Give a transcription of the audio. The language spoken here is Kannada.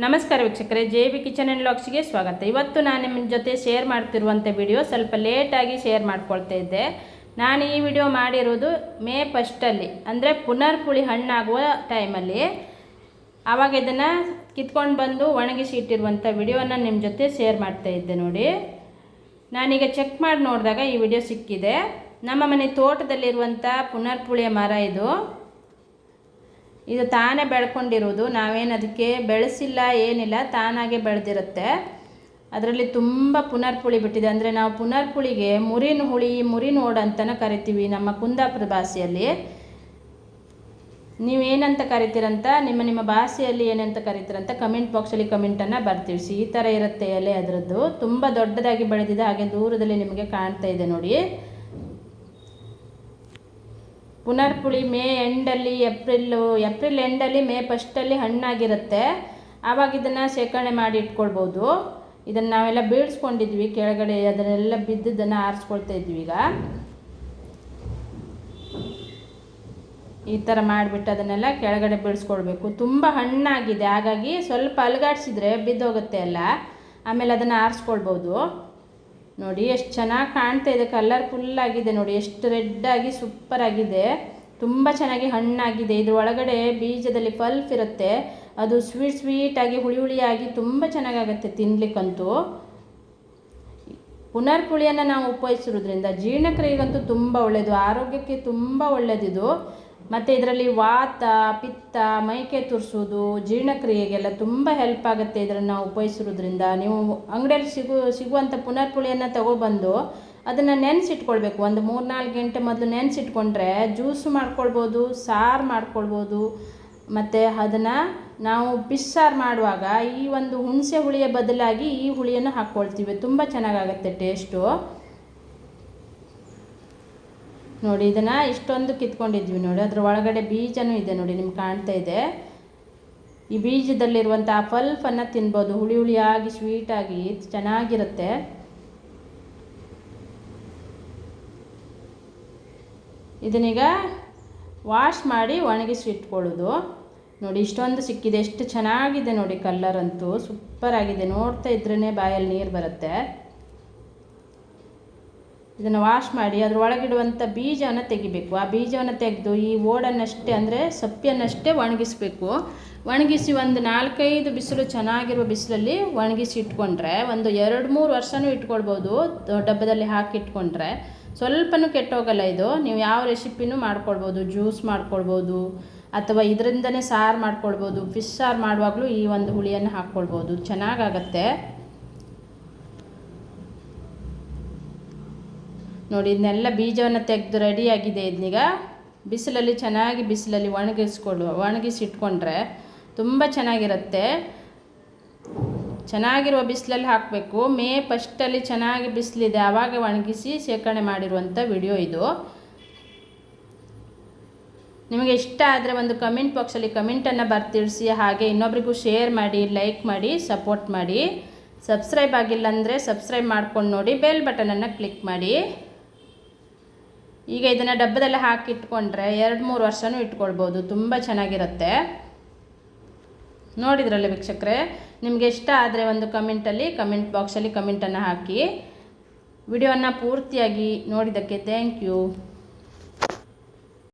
ನಮಸ್ಕಾರ ವೀಕ್ಷಕರೇ, ಜೆ ಬಿ ಕಿಚನ್ ಆ್ಯಂಡ್ ಲಾಕ್ಸ್ಗೆ ಸ್ವಾಗತ. ಇವತ್ತು ನಾನು ನಿಮ್ಮ ಜೊತೆ ಶೇರ್ ಮಾಡ್ತಿರುವಂಥ ವಿಡಿಯೋ ಸ್ವಲ್ಪ ಲೇಟಾಗಿ ಶೇರ್ ಮಾಡ್ಕೊಳ್ತಾ ಇದ್ದೆ. ನಾನು ಈ ವಿಡಿಯೋ ಮಾಡಿರೋದು ಮೇ ಫಸ್ಟಲ್ಲಿ ಅಂದರೆ ಪುನರ್ಪುಳಿ ಹಣ್ಣಾಗುವ ಟೈಮಲ್ಲಿ ಆವಾಗ ಇದನ್ನು ಕಿತ್ಕೊಂಡು ಬಂದು ಒಣಗಿಸಿ ಇಟ್ಟಿರುವಂಥ ವಿಡಿಯೋನ ನಿಮ್ಮ ಜೊತೆ ಶೇರ್ ಮಾಡ್ತಾ ಇದ್ದೆ ನೋಡಿ. ನಾನೀಗ ಚೆಕ್ ಮಾಡಿ ನೋಡಿದಾಗ ಈ ವಿಡಿಯೋ ಸಿಕ್ಕಿದೆ. ನಮ್ಮ ಮನೆ ತೋಟದಲ್ಲಿರುವಂಥ ಪುನರ್ಪುಳಿಯ ಮರ ಇದು. ಇದು ತಾನೇ ಬೆಳ್ಕೊಂಡಿರೋದು, ನಾವೇನು ಅದಕ್ಕೆ ಬೆಳೆಸಿಲ್ಲ, ಏನಿಲ್ಲ, ತಾನಾಗೆ ಬೆಳೆದಿರುತ್ತೆ. ಅದರಲ್ಲಿ ತುಂಬ ಪುನರ್ಪುಳಿ ಬಿಟ್ಟಿದೆ. ಅಂದರೆ ನಾವು ಪುನರ್ಪುಳಿಗೆ ಮುರಿನ ಹುಳಿ, ಮುರಿನ ಓಡ್ ಅಂತಲೇ ಕರಿತೀವಿ ನಮ್ಮ ಕುಂದಾಪುರ ಭಾಷೆಯಲ್ಲಿ. ನೀವೇನಂತ ಕರಿತೀರಂತ, ನಿಮ್ಮ ನಿಮ್ಮ ಭಾಷೆಯಲ್ಲಿ ಏನಂತ ಕರಿತೀರಂತ ಕಮೆಂಟ್ ಬಾಕ್ಸಲ್ಲಿ ಕಮೆಂಟನ್ನು ಬರ್ತಿಳಿಸಿ ಈ ಥರ ಇರುತ್ತೆ ಎಲೆ ಅದರದ್ದು. ತುಂಬ ದೊಡ್ಡದಾಗಿ ಬೆಳೆದಿದೆ, ಹಾಗೆ ದೂರದಲ್ಲಿ ನಿಮಗೆ ಕಾಣ್ತಾ ಇದೆ ನೋಡಿ. ಪುನರ್ಪುಳಿ ಮೇ ಎಂಡಲ್ಲಿ ಏಪ್ರಿಲ್ಲು, ಏಪ್ರಿಲ್ ಎಂಡಲ್ಲಿ ಮೇ ಫಸ್ಟಲ್ಲಿ ಹಣ್ಣಾಗಿರುತ್ತೆ. ಆವಾಗ ಇದನ್ನು ಶೇಖರಣೆ ಮಾಡಿ ಇಟ್ಕೊಳ್ಬೋದು. ಇದನ್ನು ನಾವೆಲ್ಲ ಬೀಳ್ಸ್ಕೊಂಡಿದ್ವಿ ಕೆಳಗಡೆ, ಅದನ್ನೆಲ್ಲ ಬಿದ್ದದನ್ನು ಆರಿಸ್ಕೊಳ್ತಾ ಇದ್ವಿ ಈಗ. ಈ ಥರ ಮಾಡಿಬಿಟ್ಟು ಅದನ್ನೆಲ್ಲ ಕೆಳಗಡೆ ಬೀಳ್ಸ್ಕೊಳ್ಬೇಕು. ತುಂಬ ಹಣ್ಣಾಗಿದೆ, ಹಾಗಾಗಿ ಸ್ವಲ್ಪ ಅಲುಗಾಡಿಸಿದ್ರೆ ಬಿದ್ದೋಗುತ್ತೆ ಎಲ್ಲ ಆಮೇಲೆ ಅದನ್ನು ಆರಿಸ್ಕೊಳ್ಬೋದು. ನೋಡಿ, ಎಷ್ಟು ಚೆನ್ನಾಗಿ ಕಾಣ್ತಾ ಇದೆ. ಕಲರ್ ಫುಲ್ ಆಗಿದೆ ನೋಡಿ. ಎಷ್ಟು ರೆಡ್ ಆಗಿ ಸೂಪರ್ ಆಗಿದೆ. ತುಂಬ ಚೆನ್ನಾಗಿ ಹಣ್ಣಾಗಿದೆ. ಇದ್ರ ಒಳಗಡೆ ಬೀಜದಲ್ಲಿ ಪಲ್ಪ್ ಇರುತ್ತೆ. ಅದು ಸ್ವೀಟ್ ಸ್ವೀಟಾಗಿ ಹುಳಿ ಹುಳಿಯಾಗಿ ತುಂಬ ಚೆನ್ನಾಗಾಗತ್ತೆ ತಿನ್ಲಿಕ್ಕಂತೂ. ಪುನರ್ಪುಳಿಯನ್ನು ನಾವು ಉಪಯೋಗಿಸಿರೋದ್ರಿಂದ ಜೀರ್ಣಕ್ರಿಯೆಗಂತೂ ತುಂಬ ಒಳ್ಳೆಯದು ಆರೋಗ್ಯಕ್ಕೆ ತುಂಬ ಒಳ್ಳೆಯದಿದು ಮತ್ತು ಇದರಲ್ಲಿ ವಾತ, ಪಿತ್ತ, ಮೈಕೆ ತುರಿಸೋದು ಜೀರ್ಣಕ್ರಿಯೆಗೆಲ್ಲ ತುಂಬ ಹೆಲ್ಪ್ ಆಗುತ್ತೆ ಇದನ್ನು ನಾವು ಉಪಯೋಗಿಸಿರೋದ್ರಿಂದ. ನೀವು ಅಂಗಡಿಯಲ್ಲಿ ಸಿಗು, ಸಿಗುವಂಥ ಪುನರ್ಪುಳಿಯನ್ನು ತಗೊಬಂದು ಅದನ್ನು ನೆನೆಸಿಟ್ಕೊಳ್ಬೇಕು. ಒಂದು ಮೂರು ನಾಲ್ಕು ಗಂಟೆ ಮೊದಲು ನೆನೆಸಿಟ್ಕೊಂಡ್ರೆ ಜ್ಯೂಸು ಮಾಡ್ಕೊಳ್ಬೋದು, ಸಾರು ಮಾಡ್ಕೊಳ್ಬೋದು, ಮತ್ತು ಅದನ್ನು ನಾವು ಬಿಸ್ಸಾರು ಮಾಡುವಾಗ ಈ ಒಂದು ಹುಣಸೆ ಹುಳಿಯ ಬದಲಾಗಿ ಈ ಹುಳಿಯನ್ನು ಹಾಕ್ಕೊಳ್ತೀವಿ. ತುಂಬ ಚೆನ್ನಾಗಾಗುತ್ತೆ ಟೇಸ್ಟು. ನೋಡಿ, ಇದನ್ನು ಇಷ್ಟೊಂದು ಕಿತ್ಕೊಂಡಿದ್ವಿ ನೋಡಿ. ಅದ್ರ ಒಳಗಡೆ ಬೀಜನೂ ಇದೆ ನೋಡಿ, ನಿಮ್ಗೆ ಕಾಣ್ತಾ ಇದೆ. ಈ ಬೀಜದಲ್ಲಿರುವಂಥ ಫಲ್ಫನ್ನು ತಿನ್ಬೋದು. ಹುಳಿ ಹುಳಿಯಾಗಿ, ಸ್ವೀಟಾಗಿ, ಚೆನ್ನಾಗಿರುತ್ತೆ. ಇದನ್ನೀಗ ವಾಶ್ ಮಾಡಿ ಒಣಗಿಸಿ ಇಟ್ಕೊಳ್ಳೋದು. ನೋಡಿ, ಇಷ್ಟೊಂದು ಸಿಕ್ಕಿದೆ. ಎಷ್ಟು ಚೆನ್ನಾಗಿದೆ ನೋಡಿ ಕಲ್ಲರ್ ಅಂತೂ. ಸೂಪರ್ ಆಗಿದೆ ನೋಡ್ತಾ ಇದ್ರೇ ಬಾಯಲ್ಲಿ ನೀರು ಬರುತ್ತೆ. ಇದನ್ನು ವಾಶ್ ಮಾಡಿ ಅದ್ರ ಒಳಗಿಡುವಂಥ ಬೀಜವನ್ನು ತೆಗಿಬೇಕು. ಆ ಬೀಜವನ್ನು ತೆಗೆದು ಈ ಓಡನ್ನಷ್ಟೇ ಅಂದರೆ ಸೊಪ್ಪಿಯನ್ನಷ್ಟೇ ಒಣಗಿಸ್ಬೇಕು. ಒಣಗಿಸಿ ಒಂದು ನಾಲ್ಕೈದು ಬಿಸಿಲು ಚೆನ್ನಾಗಿರುವ ಬಿಸಿಲಲ್ಲಿ ಒಣಗಿಸಿ ಇಟ್ಕೊಂಡ್ರೆ, ಒಂದು ಎರಡು ಮೂರು ವರ್ಷವೂ ಇಟ್ಕೊಳ್ಬೋದು ಡಬ್ಬದಲ್ಲಿ ಹಾಕಿ ಇಟ್ಕೊಂಡ್ರೆ. ಸ್ವಲ್ಪನೂ ಕೆಟ್ಟೋಗಲ್ಲ ಇದು. ನೀವು ಯಾವ ರೆಸಿಪಿನೂ ಮಾಡ್ಕೊಳ್ಬೋದು. ಜ್ಯೂಸ್ ಮಾಡ್ಕೊಳ್ಬೋದು, ಅಥವಾ ಇದರಿಂದನೇ ಸಾರು ಮಾಡ್ಕೊಳ್ಬೋದು. ಫಿಶ್ ಸಾರು ಮಾಡುವಾಗಲೂ ಈ ಒಂದು ಹುಳಿಯನ್ನು ಹಾಕ್ಕೊಳ್ಬೋದು. ಚೆನ್ನಾಗಾಗತ್ತೆ. ನೋಡಿ, ಇದನ್ನೆಲ್ಲ ಬೀಜವನ್ನು ತೆಗೆದು ರೆಡಿಯಾಗಿದೆ ಇದನ್ನೀಗ. ಬಿಸಿಲಲ್ಲಿ ಚೆನ್ನಾಗಿ ಬಿಸಿಲಲ್ಲಿ ಒಣಗಿಸ್ಕೊಳ್ಳುವ, ಒಣಗಿಸಿಟ್ಕೊಂಡ್ರೆ ತುಂಬ ಚೆನ್ನಾಗಿರುತ್ತೆ. ಚೆನ್ನಾಗಿರುವ ಬಿಸಿಲಲ್ಲಿ ಹಾಕಬೇಕು. ಮೇ ಫಸ್ಟಲ್ಲಿ ಚೆನ್ನಾಗಿ ಬಿಸಿಲಿದೆ, ಆವಾಗ ಒಣಗಿಸಿ ಶೇಖರಣೆ ಮಾಡಿರುವಂಥ ವಿಡಿಯೋ ಇದು. ನಿಮಗೆ ಇಷ್ಟ ಆದರೆ ಒಂದು ಕಮೆಂಟ್ ಬಾಕ್ಸಲ್ಲಿ ಕಮೆಂಟನ್ನು ಬರ್ತಿಳಿಸಿ ಹಾಗೆ ಇನ್ನೊಬ್ರಿಗೂ ಶೇರ್ ಮಾಡಿ ಲೈಕ್ ಮಾಡಿ ಸಪೋರ್ಟ್ ಮಾಡಿ. ಸಬ್ಸ್ಕ್ರೈಬ್ ಆಗಿಲ್ಲ ಅಂದರೆ ಸಬ್ಸ್ಕ್ರೈಬ್ ಮಾಡ್ಕೊಂಡು ನೋಡಿ ಬೆಲ್ ಬಟನನ್ನು ಕ್ಲಿಕ್ ಮಾಡಿ. ಈಗ ಇದನ್ನು ಡಬ್ಬದಲ್ಲಿ ಹಾಕಿ ಇಟ್ಕೊಂಡ್ರೆ ಎರಡು ಮೂರು ವರ್ಷನೂ ಇಟ್ಕೊಳ್ಬೋದು. ತುಂಬ ಚೆನ್ನಾಗಿರುತ್ತೆ. ನೋಡಿದ್ರಲ್ಲ ವೀಕ್ಷಕರೇ? ನಿಮಗೆ ಇಷ್ಟ ಆದರೆ ಒಂದು ಕಮೆಂಟಲ್ಲಿ ಕಮೆಂಟ್ ಬಾಕ್ಸಲ್ಲಿ ಕಮೆಂಟನ್ನು ಹಾಕಿ. ವಿಡಿಯೋನ ಪೂರ್ತಿಯಾಗಿ ನೋಡಿದ್ದಕ್ಕೆ ಥ್ಯಾಂಕ್ ಯು